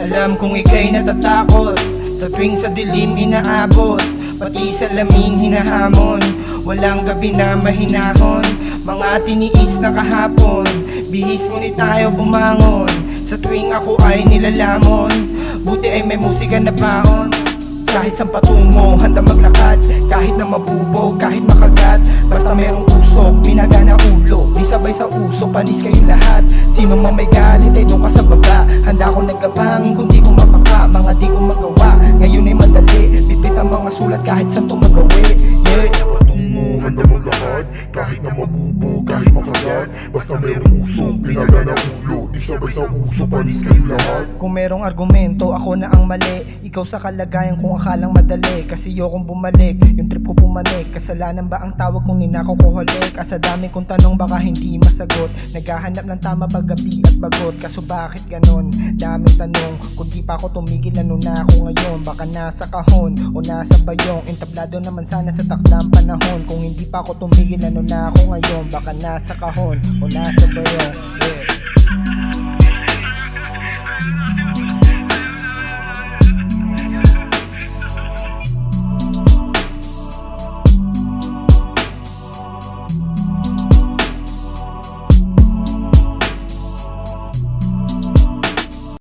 Alam kong ika'y natatakot. Sa tuwing sa dilim inaabot Pati sa laming hinahamon. Walang gabi na mahinahon. Mga tiniis na kahapon. Bihis ngunit tayo bumangon. Sa tuwing ako ay nilalamon. Buti ay may musika na baon. Kahit sa patungo, handa maglakad sabay sa uso, panis kayong lahat. Sino man may galit ay doon ka sa baba. Handa ko nagkabangin kung di ko mapaka Mga di ko makagat Basta merong usok, pinaga na ulo. Di sabay sa uso, panis kayo lahat. Kung merong argumento, ako na ang mali. Ikaw sa kalagayan kung akalang madali. Kasi yokong bumalik, yung trip ko pumanik Kasalanan ba ang tawag kung ninakaw ko halik? At sa dami kong tanong baka hindi masagot. Naghahanap ng tama paggabi at bagot. Kaso bakit ganon? Daming tanong. Kung di pa ako tumigil, ano na ako ngayon? Baka nasa kahon o nasa bayong. Entablado naman sana sa takdang panahon pa ako tumigil, ano na ako ngayon? Baka nasa kahon o nasa bayong yeah.